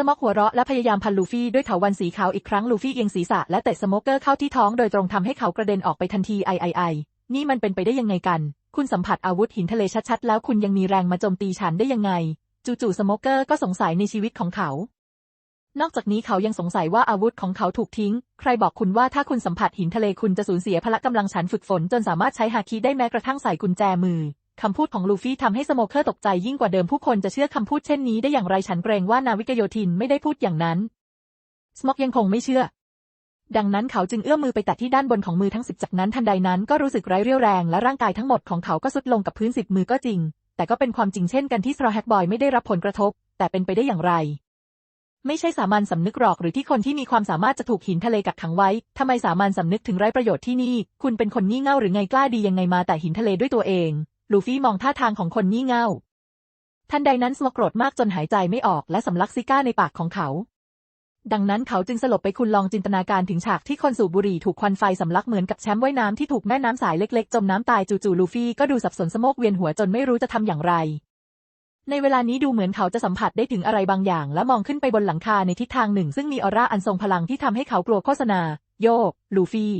สมอกหัวเราะและพยายามพันลูฟี่ด้วยเถาวันสีขาวอีกครั้งลูฟี่เอียงศีรษะและเตะสโมเกอร์เข้าที่ท้องโดยตรงทำให้เขากระเด็นออกไปทันทีไอไอไอนี่มันเป็นไปได้ยังไงกัน คุณสัมผัสอาวุธหินทะเลชัดๆ แล้วคุณยังมีแรงมาโจมตีฉันได้ยังไง จู่ๆสโมเกอร์ก็สงสัยในชีวิตของเขา นอกจากนี้เขายังสงสัยว่าอาวุธของเขาถูกทิ้ง ใครบอกคุณว่าถ้าคุณสัมผัสหินทะเลคุณจะสูญเสียพละกำลังฉันฝึกฝนจนสามารถใช้ฮาคิได้แม้กระทั่งใส่กุญแจมือ คำพูดของลูฟี่ทำให้สโมเกอร์ตกใจยิ่งกว่าเดิมผู้คนจะเชื่อคำพูดเช่นนี้ได้อย่างไรฉันเกรงว่านาวิกโยธินไม่ได้พูดอย่างนั้นสโมกยังคงไม่เชื่อ ดังนั้นเขาจึงเอื้อมมือไปแตะที่ด้านบนของมือทั้งสิบจากนั้นทันใดนั้นก็รู้สึกไร้เรี่ยวแรงและร่างกายทั้งหมดของเขาก็สุดลงกับพื้นสิบมือก็จริง แต่ก็เป็นความจริงเช่นกันที่สตรแฮกบอยไม่ได้รับผลกระทบ แต่เป็นไปได้อย่างไรไม่ใช่สามัญสำนึกหรอกหรือที่คนที่มีความสามารถจะถูกหินทะเลกักขังไว้ ทำไมสามัญสำนึกถึงไร้ประโยชน์ที่นี่ คุณเป็นคนงี่เง่าหรือไงกล้าดียังไงมาแต่หินทะเลด้วยตัวเอง ลูฟี่มองท่าทางของคนงี่เง่า ทันใดนั้นสโมกโกรธมากจนหายใจไม่ออกและสำลักซิก้าในปากของเขา ดังนั้นเขาจึงสลบไปคุณลองจินตนาการถึงฉากที่คนสูบบุหรี่ถูกควันไฟสำลักเหมือนกับแชมป์ว่ายน้ำที่ถูกแม่น้ำสายเล็กๆ จมน้ำตายจู่ๆลูฟี่ก็ดูสับสนสโมกเวียนหัวจนไม่รู้จะทำอย่างไร ในเวลานี้ดูเหมือนเขาจะสัมผัสได้ถึงอะไรบางอย่าง และมองขึ้นไปบนหลังคาในทิศทางหนึ่ง ซึ่งมีออร่าอันทรงพลังที่ทำให้เขากลัวโฆษณา โยกลูฟี่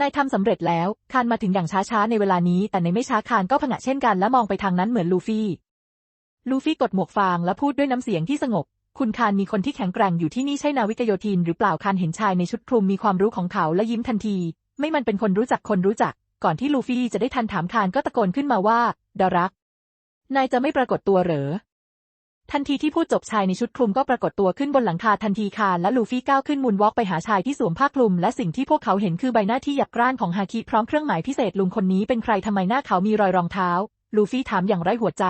นายทำสำเร็จแล้วคานมาถึงอย่างช้าๆในเวลานี้ แต่ในไม่ช้าคานก็ผงะเช่นกันและมองไปทางนั้นเหมือนลูฟี่ ลูฟี่กดหมวกฟางและพูดด้วยน้ำเสียงที่สงบ คุณคานมีคนที่แข็งแกร่งอยู่ที่นี่ใช่นาวิกโยธินหรือเปล่าคานเห็นชายในชุดคลุมมีความรู้ของเขาและยิ้มทันที ไม่มันเป็นคนรู้จักคนรู้จัก ก่อนที่ลูฟี่จะได้ทันถามคานก็ตะโกนขึ้นมาว่าดารัก นายจะไม่ปรากฏตัวเหรอ ทันทีที่พูดจบชายในชุดคลุมก็ปรากฏตัวขึ้นบนหลังคาทันทีคานและลูฟี่ก้าวขึ้นมุนวอล์กไปหาชายที่สวมผ้าคลุม และสิ่งที่พวกเขาเห็นคือใบหน้าที่หยักกร้านของฮาคิพร้อมเครื่องหมายพิเศษลุงคนนี้เป็นใครทำไมหน้าเขามีรอยรองเท้า ลูฟี่ถามอย่างไร้หัวใจ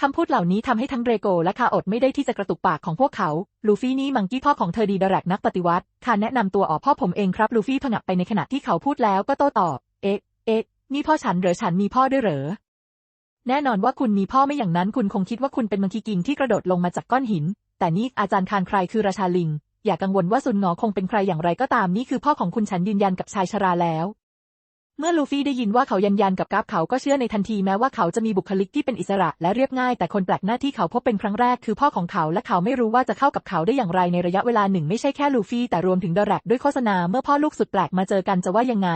คำพูดเหล่านี้ทำให้ทั้งเดรโกและคาอดไม่ได้ที่จะกระตุกปากของพวกเขา ลูฟี่นี่มังกี้พ่อของเธอดีดรักนักปฏิวัติคาแนะนำตัวออกพ่อผมเองครับ ลูฟี่ผงับไปในขณะที่เขาพูดแล้วก็โต้ตอบ เอ๊ะ เอ๊ะ นี่พ่อฉันเหรอฉันมีพ่อด้วยเหรอ แน่นอนว่าคุณมีพ่อไม่อย่างนั้นคุณคงคิดว่าคุณเป็นมังคีกิงที่กระโดดลงมาจากก้อนหิน แต่นี่อาจารย์คานใครคือราชาลิง อย่ากังวลว่าซุนงอคงเป็นใครอย่างไรก็ตามนี่คือพ่อของคุณฉันยืนยันกับชายชราแล้ว เมื่อลูฟี่ได้ยินว่าเขายันยันกับกราฟเขาก็เชื่อในทันทีแม้ว่าเขาจะมีบุคลิกที่เป็นอิสระและเรียบง่าย แต่คนแปลกหน้าที่เขาพบเป็นครั้งแรกคือพ่อของเขาและเขาไม่รู้ว่าจะเข้ากับเขาได้อย่างไรในระยะเวลาหนึ่งไม่ใช่แค่ลูฟี่แต่รวมถึงดอแรกด้วยโฆษณาเมื่อพ่อลูกสุดแปลกมาเจอกันจะว่ายังไง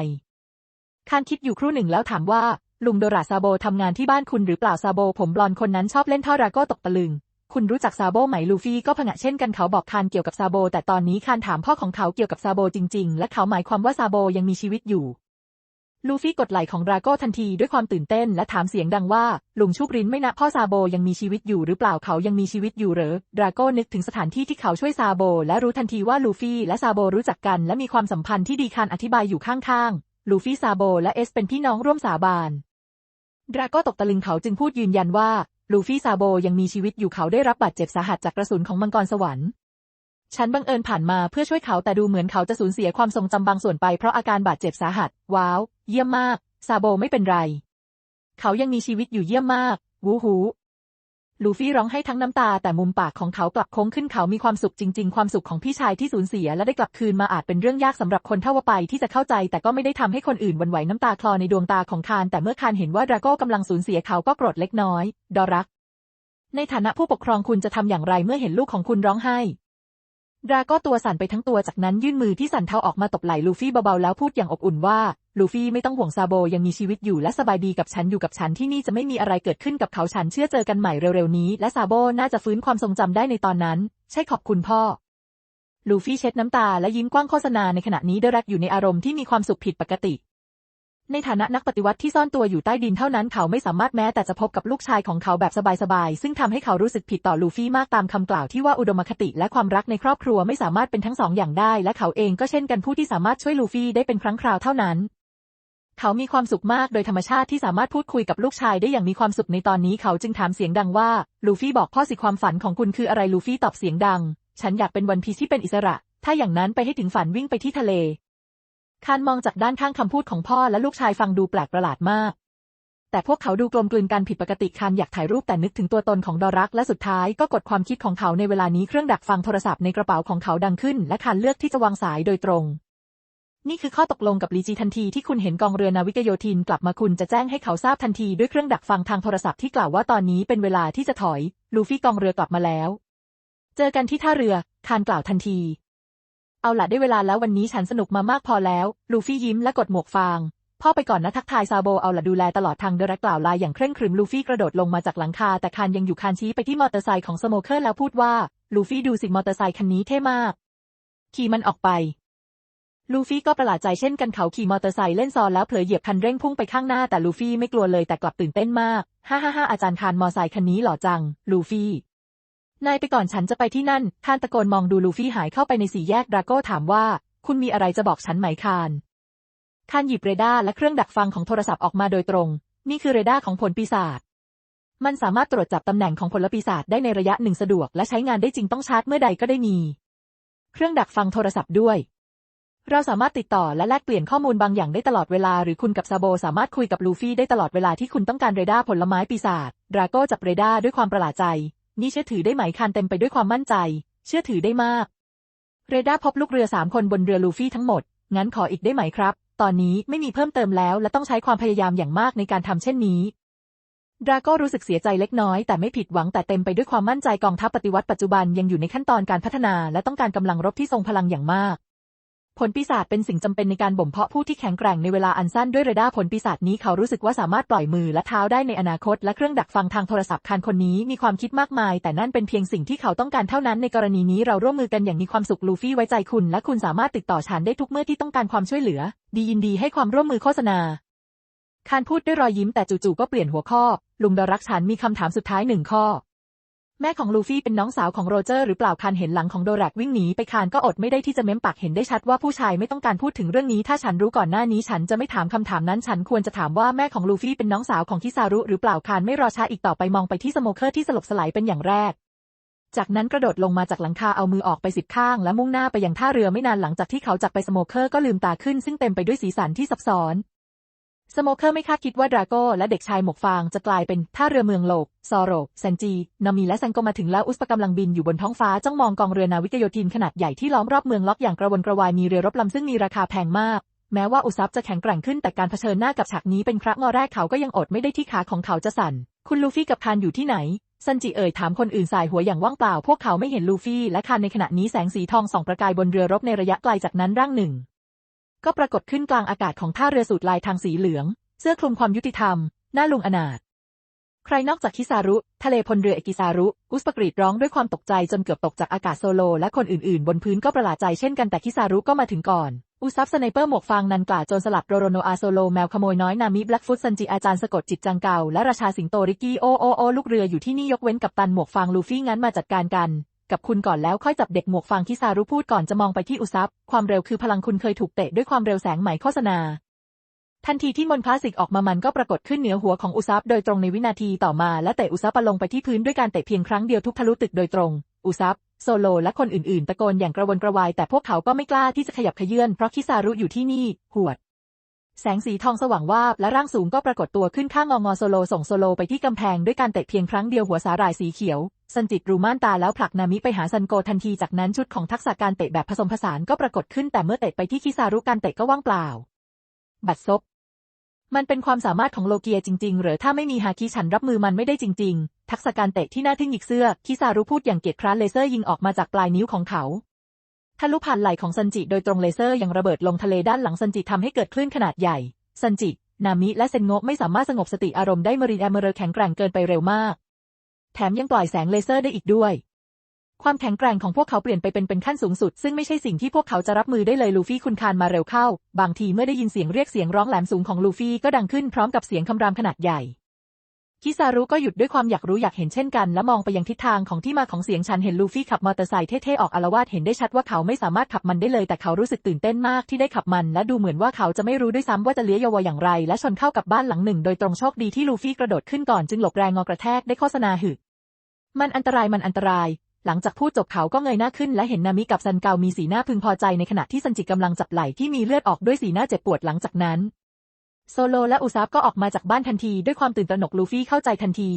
คานคิดอยู่ครู่หนึ่งแล้วถามว่า ลุงโดราซาโบทำงานที่บ้านคุณหรือเปล่าซาโบ ผมบลอนคนนั้นชอบเล่นท่อราโก้ตกตะลึง คุณรู้จักซาโบไหมลูฟี่ก็ผงะเช่นกันเขาบอกคานเกี่ยวกับซาโบ แต่ตอนนี้คานถามพ่อของเขาเกี่ยวกับซาโบจริง ๆ และเขาหมายความว่าซาโบยังมีชีวิตอยู่ ลูฟี่กดไหล่ของราโก้ทันทีด้วยความตื่นเต้นและถามเสียงดังว่าลุงชูบรินไม่นะพ่อซาโบยังมีชีวิตอยู่หรือเปล่าเขายังมีชีวิตอยู่เหรอราโก้นึกถึงสถานที่ที่เขาช่วยซาโบ และรู้ทันทีว่าลูฟี่และซาโบรู้จักกัน และมีความสัมพันธ์ที่ดีคานอธิบายอยู่ข้างๆลูฟี่ซาโบและเอสเป็นพี่น้องร่วมสาบาน ดราก็ตกตะลึงเขาจึงพูดยืนยันว่า ลูฟี่ซาโบยังมีชีวิตอยู่เขาได้รับบาดเจ็บสาหัสจากกระสุนของมังกรสวรรค์ ฉันบังเอิญผ่านมาเพื่อช่วยเขาแต่ดูเหมือนเขาจะสูญเสียความทรงจำบางส่วนไปเพราะอาการบาดเจ็บสาหัส ว้าว เยี่ยมมาก ซาโบไม่เป็นไร เขายังมีชีวิตอยู่เยี่ยมมาก วูหู ลูฟี่ร้องให้ทั้งน้ำตาแต่มุมปากของเขากลับโค้งขึ้นเขามีความสุขจริง ๆ ความสุขของพี่ชายที่สูญเสียและได้กลับคืนมาอาจเป็นเรื่องยากสำหรับคนเท่าไปที่จะเข้าใจ แต่ก็ไม่ได้ทำให้คนอื่นวันไหวน้ำตาคลอในดวงตาของคานแต่เมื่อคานเห็นว่าดราโก้กำลังสูญเสียเขาก็โกรธเล็กน้อย ดอรัก ในฐานะผู้ปกครองคุณจะทำอย่างไรเมื่อเห็นลูกของคุณร้องไห้ ดราก็ตัวสั่นไปทั้งตัวจากนั้นยื่นมือที่สั่นเทาออกมาตบไหล่ลูฟี่เบาๆแล้วพูดอย่างอบอุ่นว่าลูฟี่ไม่ต้องห่วงซาโบยังมีชีวิตอยู่และสบายดีกับฉันอยู่กับฉันที่นี่จะไม่มีอะไรเกิดขึ้นกับเขาฉันเชื่อเจอกันใหม่เร็วๆนี้และซาโบน่าจะฟื้นความทรงจำได้ในตอนนั้น ใช่ขอบคุณพ่อ ลูฟี่เช็ดน้ำตาและยิ้มกว้างโฆษณาในขณะนี้เดรักอยู่ในอารมณ์ที่มีความสุขผิดปกติ ในฐานะนักปฏิวัติที่ซ่อนตัวอยู่ใต้ดินเท่านั้นเขาไม่สามารถแม้แต่จะพบกับลูกชายของเขาแบบสบายๆ ซึ่งทำให้เขารู้สึกผิดต่อลูฟี่มากตามคำกล่าวที่ว่าอุดมคติและความรักในครอบครัวไม่สามารถเป็นทั้งสองอย่างได้ และเขาเองก็เช่นกันผู้ที่สามารถช่วยลูฟี่ได้เป็นครั้งคราวเท่านั้น เขามีความสุขมากโดยธรรมชาติที่สามารถพูดคุยกับลูกชายได้อย่างมีความสุขในตอนนี้เขาจึงถามเสียงดังว่าลูฟี่บอกพ่อสิความฝันของคุณคืออะไรลูฟี่ตอบเสียงดัง ฉันอยากเป็นวันพีที่เป็นอิสระ ถ้าอย่างนั้นไปให้ถึงฝันวิ่งไปที่ทะเล คานมองจากด้านข้างคำพูดของพ่อและลูกชายฟังดูแปลกประหลาดมาก แต่พวกเขาดูกลมกลืนกันผิดปกติคานอยากถ่ายรูปแต่นึกถึงตัวตนของดอรัก และสุดท้ายก็กดความคิดของเขาในเวลานี้เครื่องดักฟังโทรศัพท์ในกระเป๋าของเขาดังขึ้น และคานเลือกที่จะวางสายโดยตรง นี่คือข้อตกลงกับลีจีทันทีที่คุณเห็นกองเรือนาวิกโยธินกลับมาคุณจะแจ้งให้เขาทราบทันทีด้วยเครื่องดักฟังทางโทรศัพท์ที่กล่าวว่าตอนนี้เป็นเวลาที่จะถอย ลูฟี่กองเรือกลับมาแล้ว เจอกันที่ท่าเรือคานกล่าวทันที เอาล่ะได้เวลาแล้ววันนี้ฉันสนุกมามากพอแล้ว ลูฟี่ยิ้มและกดหมวกฟาง พ่อไปก่อนนะทักทายซาโบเอาล่ะดูแลตลอดทางเดรักกล่าวลาอย่างเคร่งครึมลูฟี่กระโดดลงมาจากหลังคา แต่คานยังอยู่คานชี้ไปที่มอเตอร์ไซค์ของสโมเกอร์แล้วพูดว่า ลูฟี่ดูสิมอเตอร์ไซค์คันนี้เท่มาก ขี่มันออกไป ลูฟี่ก็ประหลาดใจเช่นกันเขาขี่มอเตอร์ไซค์เล่นซอนแล้วเผลอเหยียบคันเร่งพุ่งไปข้างหน้าแต่ลูฟี่ไม่กลัวเลยแต่กลับตื่นเต้นมาก ฮ่าฮ่าฮ่าอาจารย์คานมอไซค์คันนี้หล่อจัง ลูฟี่ นายไปก่อนฉันจะไปที่นั่นคานตะโกนมองดูลูฟี่หายเข้าไปในสี่แยกดราโก้ถามว่า คุณมีอะไรจะบอกฉันไหมคานคานหยิบเรดาร์และเครื่องดักฟังของโทรศัพท์ออกมาโดยตรง นี่คือเรดาร์ของผลปีศาจมันสามารถตรวจจับตำแหน่งของผลปีศาจได้ในระยะหนึ่งสะดวก และใช้งานได้จริงต้องชาร์จเมื่อใดก็ได้มี เครื่องดักฟังโทรศัพท์ด้วย เราสามารถติดต่อและแลกเปลี่ยนข้อมูลบางอย่างได้ตลอดเวลา หรือคุณกับซาโบสามารถคุยกับลูฟี่ได้ตลอดเวลาที่คุณต้องการเรดาร์ผลไม้ปีศาจดราโก้จับเรดาร์ด้วยความประหลาดใจ นี่เชื่อถือได้ไหมคานเต็มไปด้วยความมั่นใจ เชื่อถือได้มาก เรดาร์พบลูกเรือสามคนบนเรือลูฟี่ทั้งหมด งั้นขออีกได้ไหมครับ ตอนนี้ไม่มีเพิ่มเติมแล้ว และต้องใช้ความพยายามอย่างมากในการทำเช่นนี้ดราโก้รู้สึกเสียใจเล็กน้อย แต่ไม่ผิดหวังแต่เต็มไปด้วยความมั่นใจกองทัพปฏิวัติปัจจุบันยังอยู่ในขั้นตอนการพัฒนา และต้องการกำลังรบที่ทรงพลังอย่างมาก ผลปีศาจเป็นสิ่งจำเป็นในการบ่มเพาะผู้ที่แข็งแกร่งในเวลาอันสั้นด้วยเรดาร์ผลปีศาจนี้เขารู้สึกว่าสามารถปล่อยมือและเท้าได้ในอนาคต และเครื่องดักฟังทางโทรศัพท์คานคนนี้มีความคิดมากมาย แต่นั่นเป็นเพียงสิ่งที่เขาต้องการเท่านั้นในกรณีนี้เราร่วมมือกันอย่างมีความสุขลูฟี่ไว้ใจคุณ และคุณสามารถติดต่อฉันได้ทุกเมื่อที่ต้องการความช่วยเหลือ ดียินดีให้ความร่วมมือโฆษณาคานพูดด้วยรอยยิ้มแต่จู่ๆก็เปลี่ยนหัวข้อ ลุงดอรักฉันมีคำถามสุดท้ายหนึ่งข้อ แม่ของลูฟี่เป็นน้องสาวของโรเจอร์หรือเปล่าคานเห็นหลังของโดแรกวิ่งหนีไปคานก็อดไม่ได้ที่จะเม้มปากเห็นได้ชัดว่าผู้ชายไม่ต้องการพูดถึงเรื่องนี้ ถ้าฉันรู้ก่อนหน้านี้ฉันจะไม่ถามคำถามนั้น ฉันควรจะถามว่าแม่ของลูฟี่เป็นน้องสาวของคิซารุหรือเปล่าคานไม่รอช้าอีกต่อไปมองไปที่สโมเกอร์ที่สลบสลายเป็นอย่างแรก จากนั้นกระโดดลงมาจากหลังคาเอามือออกไปสิบข้าง และมุ่งหน้าไปยังท่าเรือไม่นานหลังจากที่เขาจากไปสโมเกอร์ก็ลืมตาขึ้นซึ่งเต็มไปด้วยสีสันที่ซับซ้อน สโมเกอร์ไม่คาดคิดว่าดราโก้และเด็กชายหมวกฟางจะกลายเป็นท่าเรือเมืองโลก ซอโรเซนจี นามีและซังโกมาถึงแล้วอุสปกำลังบินอยู่บนท้องฟ้าจ้องมองกองเรือนาวิกโยธินขนาดใหญ่ที่ล้อมรอบเมืองล็อกอย่างกระวนกระวายมีเรือรบลำซึ่งมีราคาแพงมาก แม้ว่าอุซับจะแข็งแกร่งขึ้นแต่การเผชิญหน้ากับฉากนี้เป็นครั้งแรกเขาก็ยังอดไม่ได้ที่ขาของเขาจะสั่น คุณลูฟี่กับคานอยู่ที่ไหนซันจิเอ่ยถามคนอื่นสายหัวอย่างว่างเปล่า พวกเขาไม่เห็นลูฟี่และคานในขณะนี้แสงสีทองส่องประกายบนเรือรบในระยะไกลจากนั้นร่างหนึ่ง ก็ปรากฏขึ้นกลางอากาศของท่าเรือสูตรลายทางสีเหลือง เสื้อคลุมความยุติธรรม หน้าลุงอนาถใครนอกจากคิซารุ ทะเลพลเรือเอกิซารุ อุสปกรีดร้องด้วยความตกใจจนเกือบตกจากอากาศโซโล และคนอื่นๆ บนพื้นก็ประหลาดใจเช่นกันแต่คิซารุก็มาถึงก่อนอุซับสไนเปอร์หมวกฟางนันกล่าโจรสลัดโรโรโนอาโซโลแมวขโมยน้อยนามิแบล็กฟุตซันจิอาจารย์สะกดจิตจังเก่าและราชาสิงโตริกกี้โอโอโอลูกเรืออยู่ที่นี่ยกเว้นกับตันหมวกฟางลูฟี่งั้นมาจัดการกัน กับคุณก่อนแล้วค่อยจับเด็กหมวกฟางคิซารุพูดก่อนจะมองไปที่อุซับความเร็วคือพลังคุณเคยถูกเตะด้วยความเร็วแสงไหมโฆษณา ทันทีที่มนต์คลาสสิกออกมามันก็ปรากฏขึ้นเหนือหัวของอุซับโดยตรงในวินาทีต่อมาและเตะอุซับลงไปที่พื้นด้วยการเตะเพียงครั้งเดียวทุบทะลุตึกโดยตรง อุซับโซโลและคนอื่นๆ ตะโกนอย่างกระวนกระวายแต่พวกเขาก็ไม่กล้าที่จะขยับเขยื่อนเพราะคิซารุอยู่ที่นี่หวด แสงสีทองสว่างวาบและร่างสูงก็ปรากฏตัวขึ้นข้างงองอโซโลส่งโซโลไปที่กำแพงด้วยการเตะเพียงครั้งเดียวหัวสาหร่ายสีเขียว สันจิตรูม่านตาแล้วผลักนามิไปหาซันโกทันทีจากนั้นชุดของทักษะการเตะแบบผสมผสานก็ปรากฏขึ้นแต่เมื่อเตะไปที่คิซารุการเตะก็ว่างเปล่า บัดซบมันเป็นความสามารถของโลเกียจริง ๆ หรือถ้าไม่มีฮาคิฉันรับมือมันไม่ได้จริง ๆ ทักษะการเตะที่น่าทึ่งหยิกเสื้อคิซารุพูดอย่างเกียจคร้านเลเซอร์ยิงออกมาจากปลายนิ้วของเขา ทะลุผ่านไหล่ของซันจิโดยตรงเลเซอร์ยังระเบิดลงทะเลด้านหลังซันจิทำให้เกิดคลื่นขนาดใหญ่ ซันจิ นามิและเซนโงะไม่สามารถสงบสติอารมณ์ได้มรินแอมเมอร์แข็งแกร่งเกินไปเร็วมาก แถมยังปล่อยแสงเลเซอร์ได้อีกด้วย ความแข็งแกร่งของพวกเขาเปลี่ยนไปเป็นเป็นขั้นสูงสุด ซึ่งไม่ใช่สิ่งที่พวกเขาจะรับมือได้เลยลูฟี่คุณคานมาเร็วเข้า บางทีเมื่อได้ยินเสียงเรียกเสียงร้องแหลมสูงของลูฟี่ก็ดังขึ้นพร้อมกับเสียงคำรามขนาดใหญ่ คิซารุก็หยุดด้วยความอยากรู้อยากเห็นเช่นกัน และมองไปยังทิศทางของที่มาของเสียงฉันเห็นลูฟี่ขับมอเตอร์ไซค์เท่ๆออกอารวาสเห็นได้ชัดว่าเขาไม่สามารถขับมันได้เลย แต่เขารู้สึกตื่นเต้นมากที่ได้ขับมัน และดูเหมือนว่าเขาจะไม่รู้ด้วยซ้ำว่าจะเลี้ยวยาวอย่างไร และชนเข้ากับบ้านหลังหนึ่ง โดยตรงโชคดีที่ลูฟี่กระโดดขึ้นก่อนจึงหลบแรงงอกระแทกได้โฆษณาหึมันอันตรายมันอันตราย หลังจากพูดจบเขาก็เงยหน้าขึ้น และเห็นนามิกับซันเกามีสีหน้าพึงพอใจในขณะที่ซันจิกำลังจับไหล่ที่มีเลือดออกด้วยสีหน้าเจ็บปวดหลังจากนั้น โซโลและอุซับก็ออกมาจากบ้านทันทีด้วยความตื่นตระหนกลูฟี่เข้าใจทันที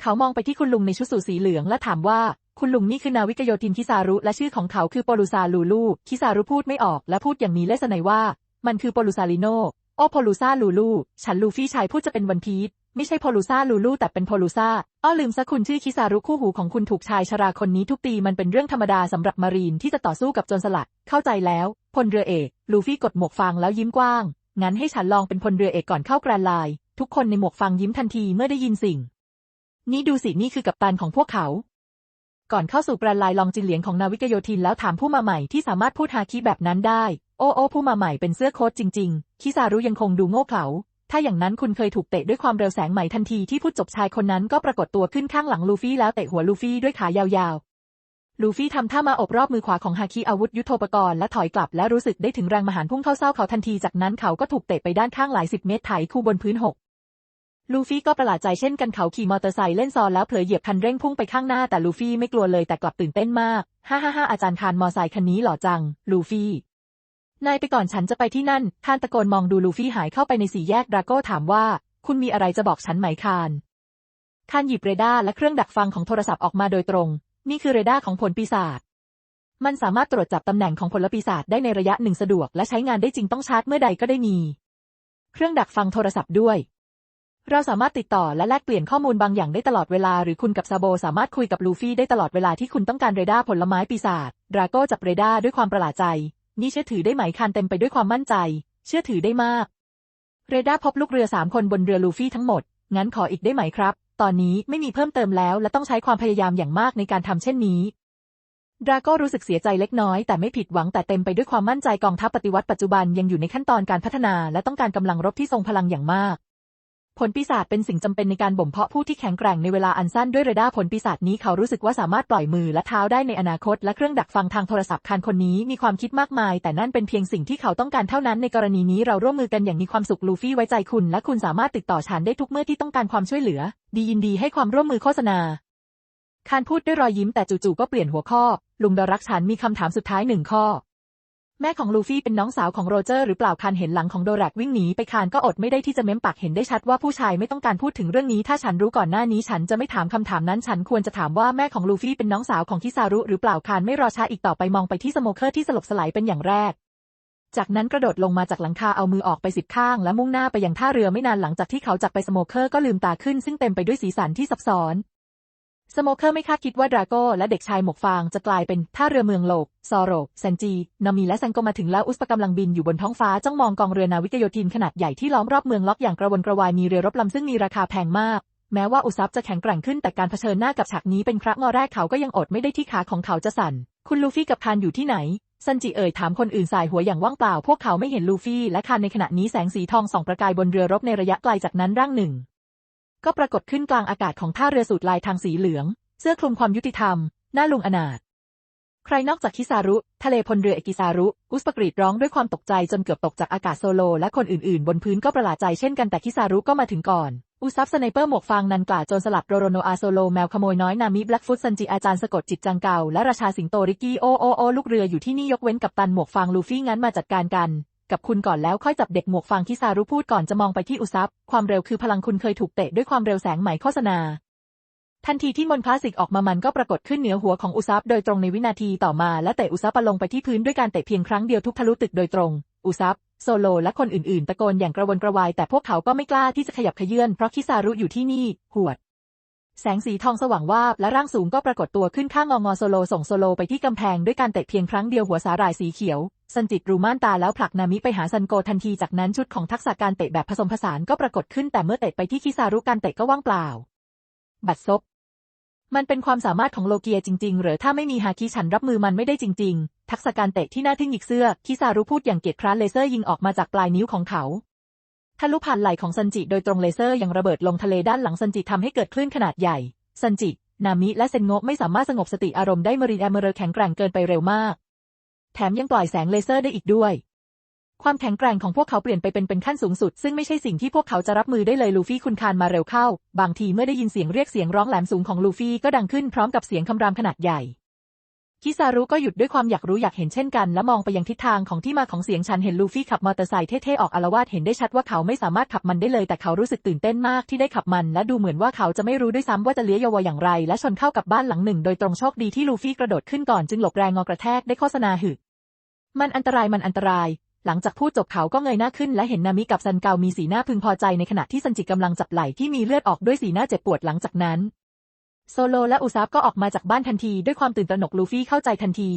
เขามองไปที่คุณลุงในชุดสูทสีเหลืองและถามว่า คุณลุงนี่คือนาวิกโยธินคิซารุและชื่อของเขาคือโปลูซาลูลูคิซารุพูดไม่ออกและพูดอย่างมีเลสไนว่า มันคือโปลูซาลิโนโอโปลูซาลูลูฉันลูฟี่ชายพูดจะเป็นวันพีชไม่ใช่โพลูซาลูลูแต่เป็นโพลูซาอ้อลืมซะคุณชื่อคิซารุคู่หูของคุณถูกชายชราคนนี้ทุบตีมันเป็นเรื่องธรรมดาสำหรับมารีนที่จะต่อสู้กับโจรสลัด เข้าใจแล้ว พลเรือเอก ลูฟี่กดหมวกฟางแล้วยิ้มกว้าง งั้นให้ฉันลองเป็นพลเรือเอกก่อนเข้ากรนไลน์ทุกคนในหมวกฟางยิ้มทันทีเมื่อได้ยินสิ่ง นี้ดูสินี่คือกัปตันของพวกเขา ก่อนเข้าสู่กรนไลน์ลองจินเหลียงของนาวิกโยธินแล้วถามผู้มาใหม่ที่สามารถพูดฮาคิแบบนั้นได้ โอ้โอ้ผู้มาใหม่เป็นเสื้อโค้ทจริง ๆ คิซารุยังคงดูโง่เขลาถ้าอย่างนั้นคุณเคยถูกเตะด้วยความเร็วแสงใหม่ทันทีที่พูดจบชายคนนั้นก็ปรากฏตัวขึ้นข้างหลังลูฟี่แล้วเตะหัวลูฟี่ด้วยขายาว ลูฟี่ทำท่ามาอบรอบมือขวาของฮาคิอาวุธยุทโธปกรณ์และถอยกลับและรู้สึกได้ถึงแรงมหาพุ่งเข้าเส้าเขาทันทีจากนั้นเขาก็ถูกเตะไปด้านข้างหลายสิบเมตรไถคู่บนพื้นหกลูฟี่ก็ประหลาดใจเช่นกันเขาขี่มอเตอร์ไซค์เล่นซอนแล้วเผลอเหยียบคันเร่งพุ่งไปข้างหน้าแต่ลูฟี่ไม่กลัวเลยแต่กลับตื่นเต้นมากฮ่าฮ่าฮ่าอาจารย์คานมอไซค์คันนี้หล่อจัง ลูฟี่นายไปก่อนฉันจะไปที่นั่นคานตะโกนมองดูลูฟี่หายเข้าไปในสี่แยกดราโก้ถามว่า คุณมีอะไรจะบอกฉันไหมคานคานหยิบเรดาร์และเครื่องดักฟังของโทรศัพท์ออกมาโดยตรง นี่คือเรดาร์ของผลปีศาจ มันสามารถตรวจจับตำแหน่งของผลปีศาจได้ในระยะหนึ่งสะดวก และใช้งานได้จริงต้องชาร์จเมื่อใดก็ได้มี เครื่องดักฟังโทรศัพท์ด้วย เราสามารถติดต่อและแลกเปลี่ยนข้อมูลบางอย่างได้ตลอดเวลา หรือคุณกับซาโบสามารถคุยกับลูฟี่ได้ตลอดเวลาที่คุณต้องการเรดาร์ผลไม้ปีศาจ ดราโก้จับเรดาร์ด้วยความประหลาดใจ นี่เชื่อถือได้ไหมคานเต็มไปด้วยความมั่นใจ เชื่อถือได้มาก เรดาร์พบลูกเรือสามคนบนเรือลูฟี่ทั้งหมด งั้นขออีกได้ไหมครับ ตอนนี้ไม่มีเพิ่มเติมแล้วและต้องใช้ความพยายามอย่างมากในการทำเช่นนี้ ดราโก้รู้สึกเสียใจเล็กน้อยแต่ไม่ผิดหวังแต่เต็มไปด้วยความมั่นใจกองทัพปฏิวัติปัจจุบันยังอยู่ในขั้นตอนการพัฒนาและต้องการกำลังรบที่ทรงพลังอย่างมาก ผลปีศาจเป็นสิ่งจำเป็นในการบ่มเพาะผู้ที่แข็งแกร่งในเวลาอันสั้นด้วยเรดาร์ผลปีศาจนี้เขารู้สึกว่าสามารถปล่อยมือและเท้าได้ในอนาคต และเครื่องดักฟังทางโทรศัพท์คันคนนี้มีความคิดมากมาย แต่นั่นเป็นเพียงสิ่งที่เขาต้องการเท่านั้นในกรณีนี้เราร่วมมือกันอย่างมีความสุขลูฟี่ไว้ใจคุณ และคุณสามารถติดต่อฉันได้ทุกเมื่อที่ต้องการความช่วยเหลือ ดียินดีให้ความร่วมมือโฆษณาคานพูดด้วยรอยยิ้มแต่จู่ๆก็เปลี่ยนหัวข้อ ลุงดอรักฉันมีคำถามสุดท้ายหนึ่งข้อ แม่ของลูฟี่เป็นน้องสาวของโรเจอร์หรือเปล่าคานเห็นหลังของโดแรกวิ่งหนีไปคานก็อดไม่ได้ที่จะเม้มปากเห็นได้ชัดว่าผู้ชายไม่ต้องการพูดถึงเรื่องนี้ ถ้าฉันรู้ก่อนหน้านี้ฉันจะไม่ถามคำถามนั้น ฉันควรจะถามว่าแม่ของลูฟี่เป็นน้องสาวของคิซารุหรือเปล่าคานไม่รอช้าอีกต่อไปมองไปที่สโมเคอร์ที่สลบสลายเป็นอย่างแรกจากนั้นกระโดดลงมาจากหลังคาเอามือออกไปสิบข้าง และมุ่งหน้าไปยังท่าเรือไม่นานหลังจากที่เขาจากไปสโมเคอร์ก็ลืมตาขึ้นซึ่งเต็มไปด้วยสีสันที่ซับซ้อน สโมเคอร์ไม่คาดคิดว่าดราโก้และเด็กชายหมวกฟางจะกลายเป็นท่าเรือเมืองโลก ซอโรเซนจี นามีและซังโกมาถึงแล้วอุสปกำลังบินอยู่บนท้องฟ้าจ้องมองกองเรือนาวิกโยธินขนาดใหญ่ที่ล้อมรอบเมืองล็อกอย่างกระวนกระวายมีเรือรบลำซึ่งมีราคาแพงมาก แม้ว่าอุซับจะแข็งแกร่งขึ้นแต่การเผชิญหน้ากับฉากนี้เป็นครั้งแรกเขาก็ยังอดไม่ได้ที่ขาของเขาจะสั่น คุณลูฟี่กับคานอยู่ที่ไหนซันจิเอ่ยถามคนอื่นสายหัวอย่างว่างเปล่า พวกเขาไม่เห็นลูฟี่และคานในขณะนี้แสงสีทองส่องประกายบนเรือรบในระยะไกลจากนั้นร่างหนึ่ง ก็ปรากฏขึ้นกลางอากาศของท่าเรือสูตรลายทางสีเหลือง เสื้อคลุมความยุติธรรม หน้าลุงอนาถใครนอกจากคิซารุ ทะเลพลเรือเอกิซารุ อุสปกรีดร้องด้วยความตกใจจนเกือบตกจากอากาศโซโล และคนอื่นๆ บนพื้นก็ประหลาดใจเช่นกันแต่คิซารุก็มาถึงก่อน อุซับสไนเปอร์หมวกฟางนันกล่าโจรสลัดโรโรโนอาโซโล แมวขโมยน้อยนามิแบล็กฟุตซันจิอาจารย์สะกดจิตจังเกาและราชาสิงโตริกกี้โอโอโอลูกเรืออยู่ที่นี่ยกเว้นกับตันหมวกฟางลูฟี่งั้นมาจัดการกัน กับคุณก่อนแล้วค่อยจับเด็กหมวกฟางคิซารุพูดก่อนจะมองไปที่อุซับความเร็วคือพลังคุณเคยถูกเตะด้วยความเร็วแสงไหมโฆษณา ทันทีที่มนต์คลาสิกออกมามันก็ปรากฏขึ้นเหนือหัวของอุซับโดยตรงในวินาทีต่อมาและเตะอุซับลงไปที่พื้นด้วยการเตะเพียงครั้งเดียวทุบทะลุตึกโดยตรง อุซับโซโลและคนอื่นๆ ตะโกนอย่างกระวนกระวายแต่พวกเขาก็ไม่กล้าที่จะขยับขยื่นเพราะคิซารุอยู่ที่นี่ หวด แสงสีทองสว่างวาบและร่างสูงก็ปรากฏตัวขึ้นข้างงองอโซโลส่งโซโลไปที่กำแพงด้วยการเตะเพียงครั้งเดียวหัวสาหร่ายสีเขียว ซันจิตรูม่านตาแล้วผลักนามิไปหาซันโกทันทีจากนั้นชุดของทักษะการเตะแบบผสมผสานก็ปรากฏขึ้นแต่เมื่อเตะไปที่คิซารุการเตะก็ว่างเปล่า บัดซบ มันเป็นความสามารถของโลเกียจริง ๆ หรือถ้าไม่มีฮาคิฉันรับมือมันไม่ได้จริง ๆ ทักษะการเตะที่น่าทึ่งอีกเสื้อคิซารุพูดอย่างเกียจคร้านเลเซอร์ยิงออกมาจากปลายนิ้วของเขา ทะลุผ่านไหล่ของซันจิโดยตรงเลเซอร์ยังระเบิดลงทะเลด้านหลังซันจิทำให้เกิดคลื่นขนาดใหญ่ซันจิ นามิและเซนโงะไม่สามารถสงบสติอารมณ์ได้มรินแอมเมอร์แข็งแกร่งเกินไปเร็วมาก แถมยังปล่อยแสงเลเซอร์ได้อีกด้วย ความแข็งแกร่งของพวกเขาเปลี่ยนไปเป็นเป็นขั้นสูงสุด ซึ่งไม่ใช่สิ่งที่พวกเขาจะรับมือได้เลยลูฟี่คุณคานมาเร็วเข้า บางทีเมื่อได้ยินเสียงเรียกเสียงร้องแหลมสูงของลูฟี่ก็ดังขึ้นพร้อมกับเสียงคำรามขนาดใหญ่ คิซารุก็หยุดด้วยความอยากรู้อยากเห็นเช่นกัน และมองไปยังทิศทางของที่มาของเสียงฉันเห็นลูฟี่ขับมอเตอร์ไซค์เท่ๆออกอารวาสเห็นได้ชัดว่าเขาไม่สามารถขับมันได้เลย แต่เขารู้สึกตื่นเต้นมากที่ได้ขับมัน และดูเหมือนว่าเขาจะไม่รู้ด้วยซ้ำว่าจะเลี้ยวยาวอย่างไร และชนเข้ากับบ้านหลังหนึ่ง โดยตรงโชคดีที่ลูฟี่กระโดดขึ้นก่อนจึงหลบแรงงอกระแทกได้โฆษณาหึมันอันตรายมันอันตราย หลังจากพูดจบเขาก็เงยหน้าขึ้น และเห็นนามิกับซันเกามีสีหน้าพึงพอใจในขณะที่ซันจิกำลังจับไหล่ที่มีเลือดออกด้วยสีหน้าเจ็บปวดหลังจากนั้น โซโลและอุซับก็ออกมาจากบ้านทันทีด้วยความตื่นตระหนกลูฟี่เข้าใจทันที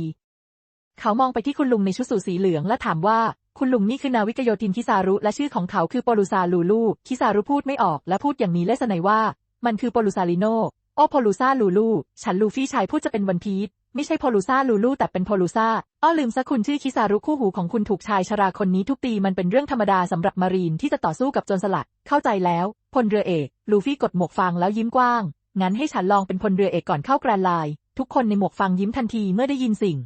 เขามองไปที่คุณลุงในชุดสูทสีเหลืองและถามว่า คุณลุงนี่คือนาวิกโยธินคิซารุและชื่อของเขาคือโปลูซาลูลูคิซารุพูดไม่ออกและพูดอย่างมีเลสไนว่า มันคือโปลูซาลิโนโอโพลูซาลูลูฉันลูฟี่ชายพูดจะเป็นวันพีชไม่ใช่โพลูซาลูลูแต่เป็นโพลูซาอ้อลืมซะคุณชื่อคิซารุคู่หูของคุณถูกชายชราคนนี้ทุบตีมันเป็นเรื่องธรรมดาสำหรับมารีนที่จะต่อสู้กับโจรสลัด เข้าใจแล้ว พลเรือเอก ลูฟี่กดหมวกฟางแล้วยิ้มกว้าง งั้นให้ฉันลองเป็นพลเรือเอกก่อนเข้าแกรนไลน์ทุกคนในหมวกฟางยิ้มทันทีเมื่อได้ยินสิ่ง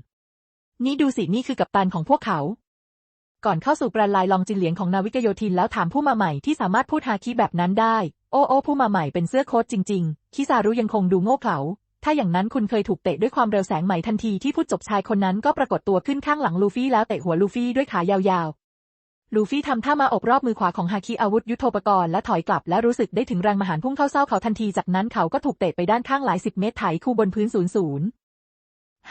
นี่ดูสินี่คือกัปตันของพวกเขา ก่อนเข้าสู่แกรนไลน์ลองจินเหลียงของนาวิกโยธินแล้วถามผู้มาใหม่ที่สามารถพูดฮาคิแบบนั้นได้ โอ้โอ้ผู้มาใหม่เป็นเสื้อโค้ทจริง ๆ คิซารุยังคงดูโง่เขลาถ้าอย่างนั้นคุณเคยถูกเตะด้วยความเร็วแสงใหม่ทันทีที่พูดจบชายคนนั้นก็ปรากฏตัวขึ้นข้างหลังลูฟี่แล้วเตะหัวลูฟี่ด้วยขายาว ลูฟี่ทำท่ามาอบรอบมือขวาของฮาคิอาวุธยุทโธปกรณ์และถอยกลับและรู้สึกได้ถึงแรงมหานพุ่งเข้าเส้าเขาทันทีจากนั้นเขาก็ถูกเตะไปด้านข้างหลายสิบเมตรไถคู่บนพื้นศูนย์ศูนย์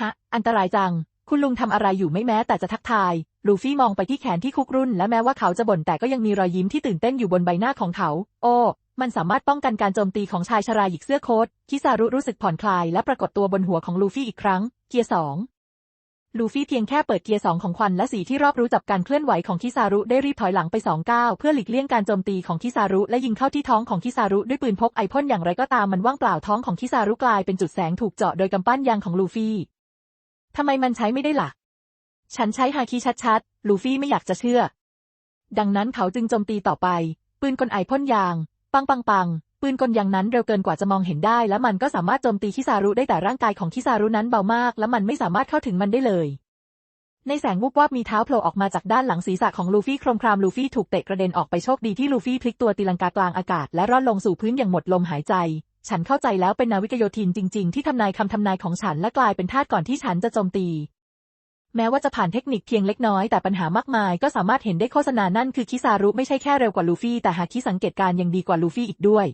ฮะ อันตรายจัง คุณลุงทำอะไรอยู่ไม่แม้แต่จะทักทาย ลูฟี่มองไปที่แขนที่คุกรุ่น และแม้ว่าเขาจะบ่นแต่ก็ยังมีรอยยิ้มที่ตื่นเต้นอยู่บนใบหน้าของเขา โอ้มันสามารถป้องกันการโจมตีของชายชราหยิกเสื้อโค้ทคิซารุรู้สึกผ่อนคลายและปรากฏตัวบนหัวของลูฟี่อีกครั้ง เกียร์สอง ลูฟี่เพียงแค่เปิดเกียร์สองของควันและสีที่รอบรู้จับการเคลื่อนไหวของคิซารุได้รีบถอยหลังไปสองก้าวเพื่อหลีกเลี่ยงการโจมตีของคิซารุและยิงเข้าที่ท้องของคิซารุด้วยปืนพกไอพ่นอย่างไรก็ตามมันว่างเปล่าท้องของคิซารุกลายเป็นจุดแสงถูกเจาะโดยกำปั้นยางของลูฟี่ทำไมมันใช้ไม่ได้ล่ะ ฉันใช้ฮาคิชัดๆ ลูฟี่ไม่อยากจะเชื่อ ดังนั้นเขาจึงโจมตีต่อไป ปืนกลไอพ่นยาง ปังปังปัง ปืนกลยางนั้นเร็วเกินกว่าจะมองเห็นได้ และมันก็สามารถโจมตีคิซารุได้แต่ร่างกายของคิซารุนั้นเบามาก และมันไม่สามารถเข้าถึงมันได้เลย ในแสงวุบวาบมีเท้าโผล่ออกมาจากด้านหลังศีรษะของลูฟี่โครมครามลูฟี่ถูกเตะกระเด็นออกไปโชคดีที่ลูฟี่พลิกตัวตีลังกากลางอากาศและร่อนลงสู่พื้นอย่างหมดลมหายใจ ฉันเข้าใจแล้วเป็นนาวิกโยธินจริง ๆ ที่ทำนายคำทำนายของฉันและกลายเป็นทาสก่อนที่ฉันจะโจมตีแม้ว่าจะผ่านเทคนิคเพียงเล็กน้อยแต่ปัญหามากมายก็สามารถเห็นได้โฆษณานั่นคือคิซารุไม่ใช่แค่เร็วกว่าลูฟี่แต่หากคิสังเกตการยังดีกว่าลูฟี่อีกด้วย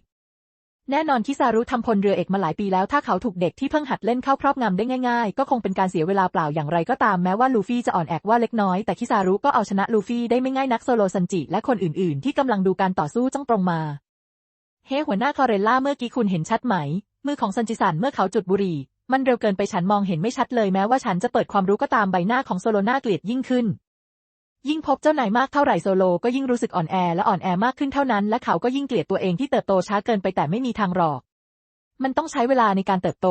แน่นอนคิซารุทำพลเรือเอกมาหลายปีแล้วถ้าเขาถูกเด็กที่เพิ่งหัดเล่นเข้าครอบงำได้ง่ายๆ ก็คงเป็นการเสียเวลาเปล่าอย่างไรก็ตามแม้ว่าลูฟี่จะอ่อนแอว่าเล็กน้อยแต่คิซารุก็เอาชนะลูฟี่ได้ไม่ง่ายนักโซโลซันจิและคนอื่นๆ ที่กำลังดูการต่อสู้จ้องตรงมา เฮ้หัวหน้าคอเรลล่าเมื่อกี้คุณเห็นชัดไหม มือของซันจิสันเมื่อเขาจุดบุหรี่ มันเร็วเกินไปฉันมองเห็นไม่ชัดเลยแม้ว่าฉันจะเปิดความรู้ก็ตามใบหน้าของโซโลน่าเกลียดยิ่งขึ้น ยิ่งพบเจ้านายมากเท่าไหร่โซโลก็ยิ่งรู้สึกอ่อนแอและอ่อนแอมากขึ้นเท่านั้น และเขาก็ยิ่งเกลียดตัวเองที่เติบโตช้าเกินไปแต่ไม่มีทางหรอก มันต้องใช้เวลาในการเติบโต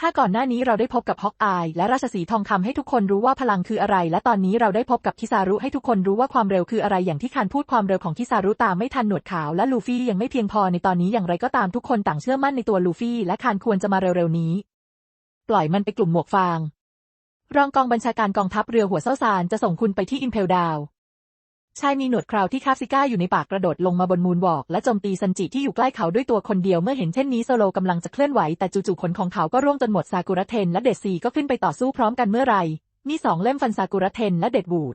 ถ้าก่อนหน้านี้เราได้พบกับฮอกอายและราชสีทองคำให้ทุกคนรู้ว่าพลังคืออะไร และตอนนี้เราได้พบกับคิซารุให้ทุกคนรู้ว่าความเร็วคืออะไรอย่างที่คานพูดความเร็วของคิซารุตามไม่ทันหนวดขาวและลูฟี่ยังไม่เพียงพอในตอนนี้อย่างไรก็ตามทุกคนต่างเชื่อมั่นในตัวลูฟี่และคานควรจะมาเร็วๆนี้ ปล่อยมันไปกลุ่มหมวกฟาง รองกองบัญชาการกองทัพเรือหัวเส้าซานจะส่งคุณไปที่อิมเพลดาว ชายมีหนวดคราวที่คาบซิก้าอยู่ในปากกระโดดลงมาบนมูลวอล์กและโจมตีซันจิที่อยู่ใกล้เขาด้วยตัวคนเดียวเมื่อเห็นเช่นนี้โซโลกำลังจะเคลื่อนไหวแต่จู่ๆขนของเขาก็ร่วงจนหมดซากุระเทนและเดดซีก็ขึ้นไปต่อสู้พร้อมกันเมื่อไหร่มีสองเล่มฟันซากุระเทนและเดดบูด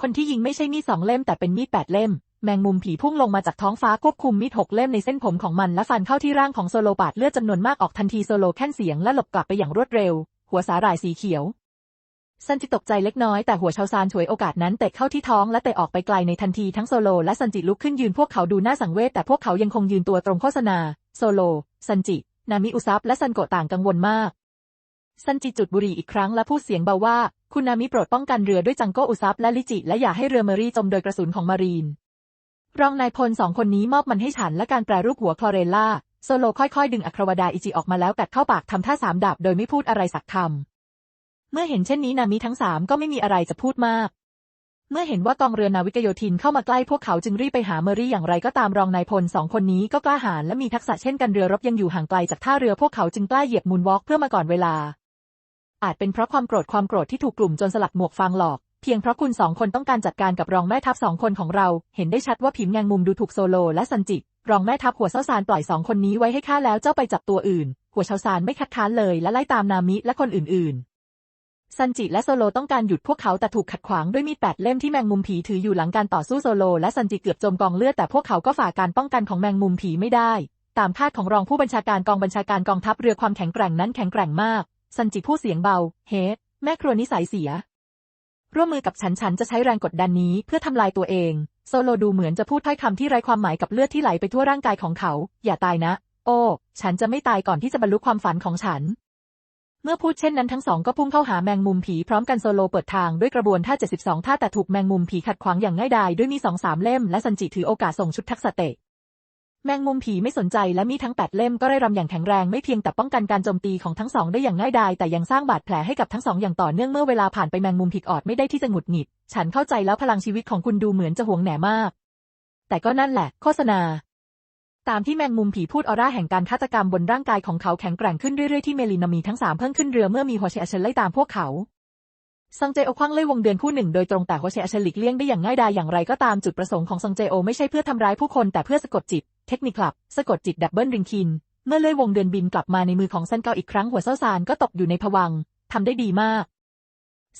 คนที่ยิงไม่ใช่มีดสองเล่มแต่เป็นมีดแปดเล่ม แมงมุมผีพุ่งลงมาจากท้องฟ้าควบคุมมีดหกเล่มในเส้นผมของมันและฟันเข้าที่ร่างของโซโลปาดเลือดจำนวนมากออกทันทีโซโลแค่นเสียงและหลบกลับไปอย่างรวดเร็ว หัวสาหร่ายสีเขียว ซันจิตกใจเล็กน้อยแต่หัวชาวซานฉวยโอกาสนั้นเตะเข้าที่ท้องและเตะออกไปไกลในทันทีทั้งโซโลและซันจิลุกขึ้นยืนพวกเขาดูน่าสังเวชแต่พวกเขายังคงยืนตัวตรงโฆษณา โซโล ซันจิ นามิอุซับและซันโกะต่างกังวลมากซันจิจุดบุหรี่อีกครั้งและพูดเสียงเบาว่า คุณนามิโปรดป้องกันเรือด้วยจังโกอุซับและลิจิและอย่าให้เรือเมรี่จมโดยกระสุนของมารีน รองนายพลสองคนนี้มอบมันให้ฉันและการแปรรูปหัวคลอเรล่า โซโลค่อยๆ ดึงอัครวดาอิจิออกมาแล้วกัดเข้าปากทำท่าสามดาบโดยไม่พูดอะไรสักคำ เมื่อเห็นเช่นนี้นามิทั้งสามก็ไม่มีอะไรจะพูดมาก เมื่อเห็นว่ากองเรือนาวิกโยธินเข้ามาใกล้พวกเขาจึงรีบไปหาเมอรี่อย่างไรก็ตามรองนายพลสองคนนี้ก็กล้าหาญและมีทักษะเช่นกันเรือรบยังอยู่ห่างไกลจากท่าเรือพวกเขาจึงกล้าเหยียบมูนวอล์กเพื่อมาก่อนเวลา อาจเป็นเพราะความโกรธความโกรธที่ถูกกลุ่มจนสลัดหมวกฟางหลอกเพียงเพราะคุณสองคนต้องการจัดการกับรองแม่ทัพสองคนของเรา เห็นได้ชัดว่าผิมแงงมุมดูถูกโซโลและซันจิ รองแม่ทัพหัวเซาซานปล่อยสองคนนี้ไว้ให้ข้าแล้วเจ้าไปจับตัวอื่น หัวเชาซานไม่คัดค้านเลยและไล่ตามนามิและคนอื่นๆ ซันจิและโซโลต้องการหยุดพวกเขาแต่ถูกขัดขวางด้วยมีดแปดเล่มที่แมงมุมผีถืออยู่หลังการต่อสู้โซโลและซันจิเกือบจมกองเลือดแต่พวกเขาก็ฝ่าการป้องกันของแมงมุมผีไม่ได้ ตามคาดของรองผู้บัญชาการกองบัญชาการกองทัพเรือความแข็งแกร่งนั้นแข็งแกร่งมาก ซันจิพูดเสียงเบา เฮ้แม่ครัวนิสัยเสีย ร่วมมือกับฉันฉันจะใช้แรงกดดันนี้เพื่อทำลายตัวเอง โซโลดูเหมือนจะพูดถ้อยคำที่ไร้ความหมายกับเลือดที่ไหลไปทั่วร่างกายของเขา อย่าตายนะ โอ้ ฉันจะไม่ตายก่อนที่จะบรรลุความฝันของฉัน เมื่อพูดเช่นนั้นทั้งสองก็พุ่งเข้าหาแมงมุมผีพร้อมกันโซโลเปิดทางด้วยกระบวนท่า 72 ท่าแต่ถูกแมงมุมผีขัดขวางอย่างง่ายดายด้วยมีสองสามเล่มและสันจิถือโอกาสส่งชุดทักษะเตะ แมงมุมผีไม่สนใจและมีทั้งแปดเล่มก็ได้รำอย่างแข็งแรงไม่เพียงแต่ป้องกันการโจมตีของทั้งสองได้อย่างง่ายดายแต่ยังสร้างบาดแผลให้กับทั้งสองอย่างต่อเนื่องเมื่อเวลาผ่านไปแมงมุมผิดออดไม่ได้ที่จะหงุดหงิด ฉันเข้าใจแล้วพลังชีวิตของคุณดูเหมือนจะหวงแหนมาก แต่ก็นั่นแหละ โฆษณา ตามที่แมงมุมผีพูดออร่าแห่งการฆาตกรรมบนร่างกายของเขาแข็งแกร่งขึ้นเรื่อยๆที่เมลินามีทั้งสามเพิ่งขึ้นเรือเมื่อมีหัวเชอเชนไล่ตามพวกเขาซังเจโอคว้างเล่ยวงเดือนคู่หนึ่งโดยตรงแต่หัวเชอเชนหลีกเลี่ยงได้อย่างง่ายดายอย่างไรก็ตามจุดประสงค์ของซังเจโอไม่ใช่เพื่อทำร้ายผู้คนแต่เพื่อสะกดจิต เทคนิคลับ สะกดจิตดับเบิลริงคิน เมื่อเลื่อยวงเดือนบินกลับมาในมือของซันเกาอีกครั้งหัวเซาซานก็ตกอยู่ในภวังทำได้ดีมาก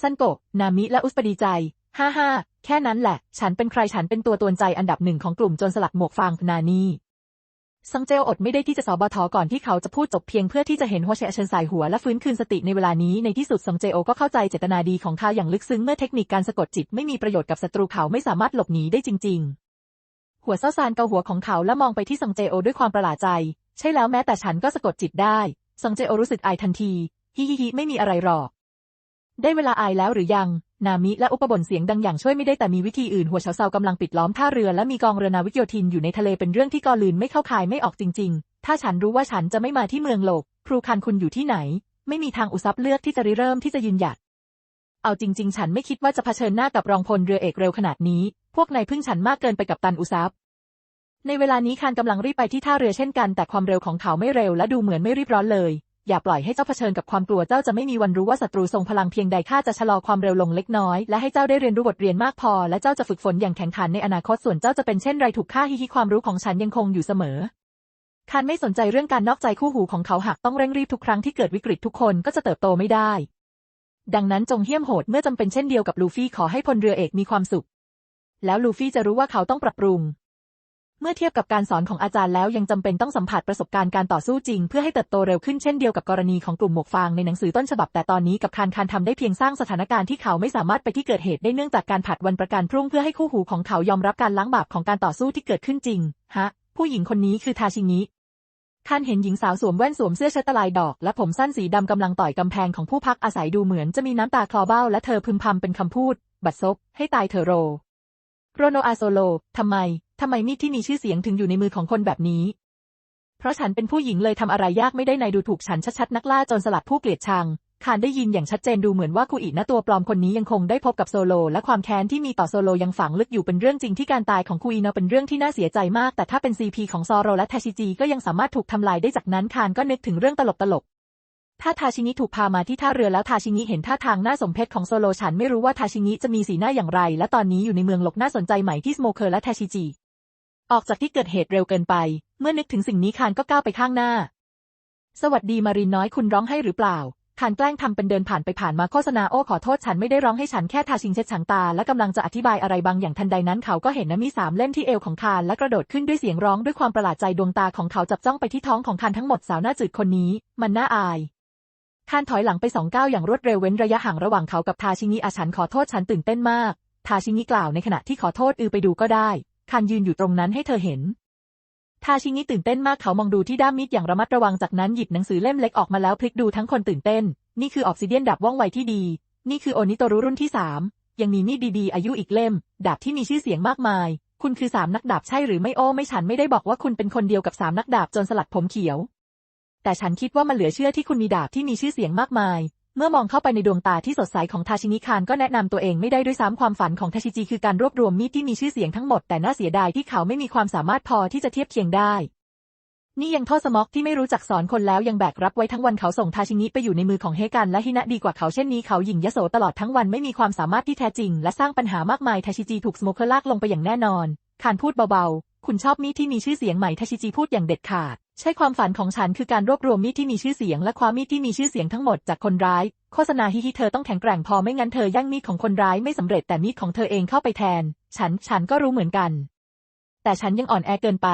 ซันโกะนามิและอุสปดีใจฮ่าฮ่าแค่นั้นแหละ ฉันเป็นใครฉันเป็นตัวตวนใจอันดับหนึ่งของกลุ่มจนสลัดหมวกฟางนานี่ซังเจลอดไม่ได้ที่จะสอบทก่อนที่เขาจะพูดจบเพียงเพื่อที่จะเห็นหัวเชเชนสายหัวและฟื้นคืนสติในเวลานี้ในที่สุดซังเจโอก็เข้าใจเจตนาดีของเขาอย่างลึกซึ้งเมื่อเทคนิคการสะกดจิตไม่มีประโยชน์กับศัตรูเขาไม่สามารถหลบหนีได้จริงๆ หัวเซ้าซานเกาหัวของเขาและมองไปที่ซังเจโอด้วยความประหลาดใจ ใช่แล้วแม้แต่ฉันก็สะกดจิตได้ ซังเจโอรู้สึกอายทันที ฮิฮิฮิไม่มีอะไรหรอก ได้เวลาอายแล้วหรือยัง นามิและอุปบนเสียงดังอย่างช่วยไม่ได้แต่มีวิธีอื่นหัวเฉาเซากำลังปิดล้อมท่าเรือและมีกองเรือนาวิกโยธินอยู่ในทะเลเป็นเรื่องที่กอลืนไม่เข้าคายไม่ออกจริง ๆ ถ้าฉันรู้ว่าฉันจะไม่มาที่เมืองโลก ครูคันคุณอยู่ที่ไหน ไม่มีทางอุซับเลือกที่จะริเริ่มที่จะยืนหยัดเอาจริง ๆ ฉันไม่คิดว่าจะเผชิญหน้ากับรองพลเรือเอกเร็วขนาดนี้ พวกนายพึ่งฉันมากเกินไปกับตันอุซับในเวลานี้คานกำลังรีบไปที่ท่าเรือเช่นกัน แต่ความเร็วของเขาไม่เร็วและดูเหมือนไม่รีบร้อนเลย อย่าปล่อยให้เจ้าเผชิญกับความกลัวเจ้าจะไม่มีวันรู้ว่าศัตรูทรงพลังเพียงใดข้าจะชะลอความเร็วลงเล็กน้อย และให้เจ้าได้เรียนรู้บทเรียนมากพอ และเจ้าจะฝึกฝนอย่างแข็งขันในอนาคตส่วนเจ้าจะเป็นเช่นไรถูกฆ่าฮิฮิความรู้ของฉันยังคงอยู่เสมอคานไม่สนใจเรื่องการนอกใจคู่หูของเขาหากต้องเร่งรีบทุกครั้งที่เกิดวิกฤตทุกคนก็จะเติบโตไม่ได้ ดังนั้นจงเหี้ยมโหดเมื่อจำเป็นเช่นเดียวกับลูฟี่ขอให้พลเรือเอกมีความสุข แล้วลูฟี่จะรู้ว่าเขาต้องปรับปรุง เมื่อเทียบกับการสอนของอาจารย์แล้วยังจำเป็นต้องสัมผัสประสบการณ์การต่อสู้จริง เพื่อให้เติบโตเร็วขึ้นเช่นเดียวกับกรณีของกลุ่มหมวกฟางในหนังสือต้นฉบับแต่ตอนนี้กับคานคานทำได้เพียงสร้างสถานการณ์ที่เขาไม่สามารถไปที่เกิดเหตุได้เนื่องจากการผัดวันประกันพรุ่งเพื่อให้คู่หูของเขายอมรับการล้างบาปของการต่อสู้ที่เกิดขึ้นจริง ฮะ ผู้หญิงคนนี้คือทาชิงิคานเห็นหญิงสาวสวมแว่นสวมเสื้อเชิ้ตลายดอก และผมสั้นสีดำกำลังต่อยกำแพงของผู้พักอาศัยดูเหมือนจะมีน้ำตาคลอเบ้าและเธอพึมพำเป็นคำพูด บัดซบให้ตายเธอโร โรโนอาโซโล ทำไม ทำไมมีดที่มีชื่อเสียงถึงอยู่ในมือของคนแบบนี้ เพราะฉันเป็นผู้หญิงเลยทำอะไรยากไม่ได้ในดูถูกฉันชัดๆนักล่าจนสลัดผู้เกลียดชังคานได้ยินอย่างชัดเจนดูเหมือนว่าคุอินะตัวปลอมคนนี้ยังคงได้พบกับโซโล และความแค้นที่มีต่อโซโลยังฝังลึกอยู่เป็นเรื่องจริงที่การตายของคุอินะเป็นเรื่องที่น่าเสียใจมาก แต่ถ้าเป็นซีพีของซอโรและทชิจิก็ยังสามารถถูกทำลายได้จากนั้นคานก็นึกถึงเรื่องตลกๆ ถ้าทาชิงิถูกพามาที่ท่าเรือแล้วทาชิงิเห็นท่าทางน่าสมเพชของโซโลฉันไม่รู้ว่าทาชิงิจะมีสีหน้าอย่างไร และตอนนี้อยู่ในเมืองหลกน่าสนใจใหม่ที่สโมเคอร์และทาชิจิ ออกจากที่เกิดเหตุเร็วเกินไป เมื่อนึกถึงสิ่งนี้คานก็ก้าวไปข้างหน้า สวัสดีมารินน้อยคุณร้องให้หรือเปล่าคานแกล้งทำเป็นเดินผ่านไปผ่านมาโฆษณาโอ้ขอโทษฉันไม่ได้ร้องให้ฉันแค่ทาชิงเช็ดฉังตาและกำลังจะอธิบายอะไรบางอย่างทันใดนั้นเขาก็เห็นน้ำมีสามเล่มที่เอวของคานและกระโดดขึ้นด้วยเสียงร้องด้วยความประหลาดใจดวงตาของเขาจับจ้องไปที่ท้องของคานทั้งหมดสาวหน้าจืดคนนี้ มันน่าอาย คานถอยหลังไปสองก้าวอย่างรวดเร็วเว้นระยะห่างระหว่างเขากับทาชิงิอาฉันขอโทษฉันตื่นเต้นมาก ทาชิงิกล่าวในขณะที่ขอโทษอือไปดูก็ได้คานยืนอยู่ตรงนั้นให้เธอเห็น ทาชิงิตื่นเต้นมากเขามองดูที่ด้ามมีดอย่างระมัดระวังจากนั้นหยิบหนังสือเล่มเล็กออกมาแล้วพลิกดูทั้งคนตื่นเต้น นี่คือออกซิเดียนดาบว่องไวที่ดี นี่คือโอนิโตรุรุ่นที่สามยังมีมีดดีๆอายุอีกเล่ม ดาบที่มีชื่อเสียงมากมาย คุณคือสามนักดาบใช่หรือไม่โอ้ไม่ฉันไม่ได้บอกว่าคุณเป็นคนเดียวกับสามนักดาบจนสลัดผมเขียว แต่ฉันคิดว่ามันเหลือเชื่อที่คุณมีดาบที่มีชื่อเสียงมากมาย เมื่อมองเข้าไปในดวงตาที่สดใสของทาชินิคานก็แนะนำตัวเองไม่ได้ด้วยซ้ำความฝันของทาชิจิคือการรวบรวมมีดที่มีชื่อเสียงทั้งหมดแต่น่าเสียดายที่เขาไม่มีความสามารถพอที่จะเทียบเคียงได้ นี่ยังโทษสมอกที่ไม่รู้จักสอนคนแล้วยังแบกรับไว้ทั้งวันเขาส่งทาชิงิไปอยู่ในมือของเฮกันและฮินะดีกว่าเขาเช่นนี้เขาหยิ่งยโสตลอดทั้งวันไม่มีความสามารถที่แท้จริง และสร้างปัญหามากมายทาชิจิถูกสโมเคอร์ลากลงไปอย่างแน่นอนคานพูดเบาๆ คุณชอบมีดที่มีชื่อเสียงไหมทาชิจิพูดอย่างเด็ดขาด ใช่ความฝันของฉันคือการรวบรวมมีดที่มีชื่อเสียงและความมีดที่มีชื่อเสียงทั้งหมดจากคนร้าย โฆษณาฮิฮิเธอต้องแข็งแกร่งพอไม่งั้นเธอย่งมีดของคนร้ายไม่สำเร็จแต่มีดของเธอเองเข้าไปแทน ฉัน ฉันก็รู้เหมือนกัน แต่ฉันยังอ่อนแอเกินไป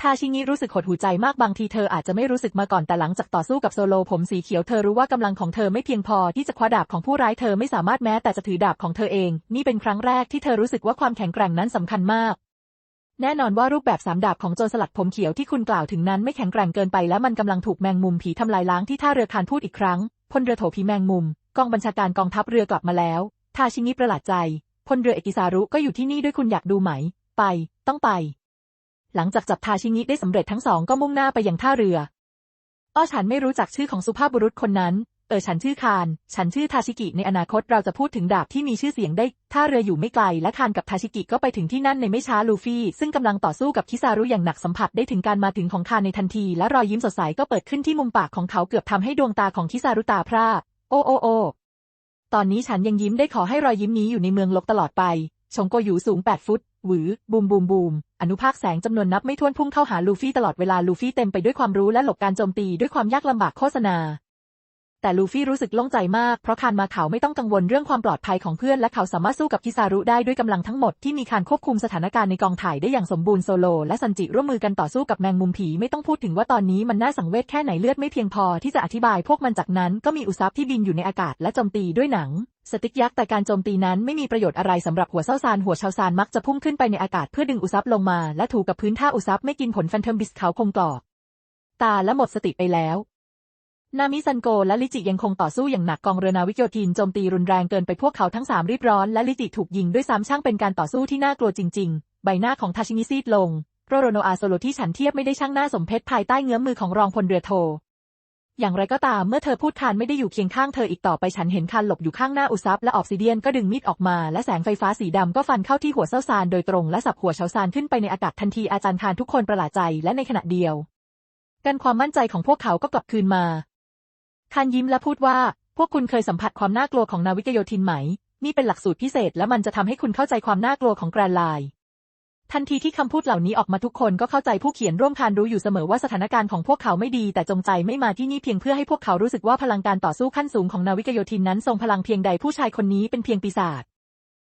ทาชิงิรู้สึกหดหูใจมากบางทีเธออาจจะไม่รู้สึกมาก่อนแต่หลังจากต่อสู้กับโซโลผมสีเขียวเธอรู้ว่ากำลังของเธอไม่เพียงพอที่จะคว้าดาบของผู้ร้ายเธอไม่สามารถแม้แต่จะถือดาบของเธอเอง นี่เป็นครั้งแรกที่เธอรู้สึกว่าความแข็งแกร่งนั้นสำคัญมาก แน่นอนว่ารูปแบบสามดาบของโจรสลัดผมเขียวที่คุณกล่าวถึงนั้นไม่แข็งแกร่งเกินไปและมันกำลังถูกแมงมุมผีทำลายล้างที่ท่าเรือคานพูดอีกครั้งพลเรือโถผีแมงมุม กองบัญชาการกองทัพเรือกลับมาแล้วทาชิงิประหลาดใจพลเรือเอกิซารุก็อยู่ที่นี่ด้วยคุณอยากดูไหม ไป ต้องไป หลังจากจับทาชิงิได้สำเร็จทั้งสองก็มุ่งหน้าไปยังท่าเรืออ้อฉันไม่รู้จักชื่อของสุภาพบุรุษคนนั้น เออฉันชื่อคาน ฉันชื่อทาชิกิในอนาคตเราจะพูดถึงดาบที่มีชื่อเสียงได้ท่าเรืออยู่ไม่ไกลและคานกับทาชิกิก็ไปถึงที่นั่นในไม่ช้าลูฟี่ซึ่งกำลังต่อสู้กับคิซารุอย่างหนักสัมผัสได้ถึงการมาถึงของคานในทันที และรอยยิ้มสดใสก็เปิดขึ้นที่มุมปากของเขาเกือบทำให้ดวงตาของคิซารุตาพร่าโอโอโอตอนนี้ฉันยังยิ้มได้ขอให้รอยยิ้มนี้อยู่ในเมืองลกตลอดไป ชงโกหยูสูง 8 ฟุต หวือ บูมบูมบูม อนุภาคแสงจำนวนนับไม่ถ้วนพุ่งเข้าหาลูฟี่ตลอดเวลาลูฟี่เต็มไปด้วยความรู้และหลบการโจมตีด้วยความยากลำบากโฆษณา แต่ลูฟี่รู้สึกโล่งใจมากเพราะคานมาเขาไม่ต้องกังวลเรื่องความปลอดภัยของเพื่อนและเขาสามารถสู้กับคิซารุได้ด้วยกำลังทั้งหมดที่มีการควบคุมสถานการณ์ในกองถ่ายได้อย่างสมบูรณ์โซโล และซันจิร่วมมือกันต่อสู้กับแมงมุมผีไม่ต้องพูดถึงว่าตอนนี้มันน่าสังเวชแค่ไหนเลือดไม่เพียงพอที่จะอธิบายพวกมันจากนั้นก็มีอุซับที่บินอยู่ในอากาศและโจมตีด้วยหนังสติ๊กยักษ์แต่การโจมตีนั้นไม่มีประโยชน์อะไรสำหรับหัวเซาซานหัวชาวซานมักจะพุ่งขึ้นไปในอากาศเพื่อดึงอุซับลงมาและถูกับพื้นท่าอุซับไม่กินผลแฟนเทมบิสเขาคงกรอกตาและหมดสติไปแล้ว นามิซันโกและลิจิยังคงต่อสู้อย่างหนักกองเรือนาวิกโยธินโจมตีรุนแรงเกินไปพวกเขาทั้งสามรีบร้อนและลิจิถูกยิงด้วยซ้ำช่างเป็นการต่อสู้ที่น่ากลัวจริง ๆ ใบหน้าของทาชิมิซีดลงโรโรโนอาโซโลที่ฉันเทียบไม่ได้ช่างหน้าสมเพชภายใต้เงื้อมือของรองพลเรือโท อย่างไรก็ตามเมื่อเธอพูดคานไม่ได้อยู่เคียงข้างเธออีกต่อไปฉันเห็นคานหลบอยู่ข้างหน้าอุซับและออกซิเดียนก็ดึงมีดออกมาและแสงไฟฟ้าสีดำก็ฟันเข้าที่หัวเซาซานโดยตรงและสับหัวเชาซานขึ้นไปในอากาศทันทีอาจารย์คานทุกคนประหลาดใจและในขณะเดียวกันความมั่นใจของพวกเขาก็กลับคืนมา คานยิ้มและพูดว่า พวกคุณเคยสัมผัสความน่ากลัวของนาวิกโยธินไหม นี่เป็นหลักสูตรพิเศษและมันจะทำให้คุณเข้าใจความน่ากลัวของแกรนไลน์ทันทีที่คำพูดเหล่านี้ออกมาทุกคนก็เข้าใจผู้เขียนร่วมคานรู้อยู่เสมอว่าสถานการณ์ของพวกเขาไม่ดี แต่จงใจไม่มาที่นี่เพียงเพื่อให้พวกเขารู้สึกว่าพลังการต่อสู้ขั้นสูงของนาวิกโยธินนั้นทรงพลังเพียงใดผู้ชายคนนี้เป็นเพียงปีศาจ